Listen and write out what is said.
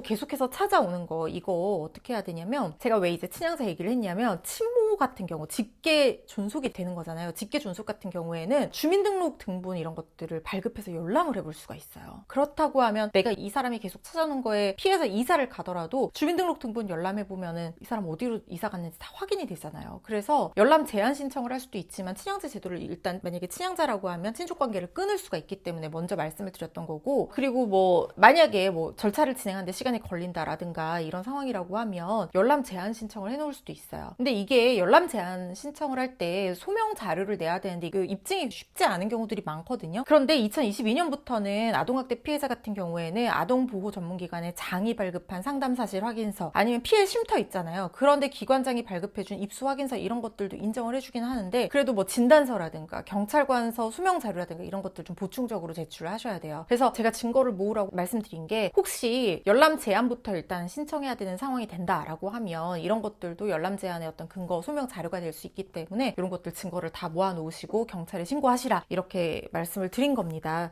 계속해서 찾아오는 거 이거 어떻게 해야 되냐면 제가 왜 이제 친양자 얘기를 했냐면 친모 같은 경우 직계 존속이 되는 거잖아요. 직계 존속 같은 경우에는 주민등록 등본 이런 것들을 발급해서 열람을 해볼 수가 있어요. 그렇다고 하면 내가 이 사람이 계속 찾아오는 거에 피해서 이사를 가더라도 주민등록 등본 열람해 보면은 이 사람 어디로 이사 갔는지 다 확인이 되잖아요. 그래서 열람 제한 신청을 할 수도 있지만 친양자 제도를 일단 만약에 친양자라고 하면 친족 관계를 끊을 수가 있기 때문에 먼저 말씀을 드렸던 거고 그리고 뭐 만약에 뭐 절차를 진행하는데 시간이 걸린다라든가 이런 상황이라고 하면 열람 제한 신청을 해놓을 수도 있어요. 근데 이게 열람 제한 신청을 할 때 소명 자료를 내야 되는데 그 입증이 쉽지 않은 경우들이 많거든요. 그런데 2022년부터는 아동학대 피해자 같은 경우에는 아동보호 전문기관에 장이 발급한 상담 사실 확인서 아니면 피해 쉼터 있잖아요. 그런데 기관장이 발급해준 입수 확인서 이런 것들도 인정을 해주긴 하는데 그래도 뭐 진단서라든가 경찰관서 수명 자료라든가 이런 것들 좀 보충적으로 제출을 하셔야 돼요. 그래서 제가 증거를 모으라고 말씀드린 게 혹시 열람 제한부터 일단 신청해야 되는 상황이 된다라고 하면 이런 것들도 열람 제한의 어떤 근거 소명 자료가 될 수 있기 때문에 이런 것들 증거를 다 모아 놓으시고 경찰에 신고하시라 이렇게 말씀을 드린 겁니다.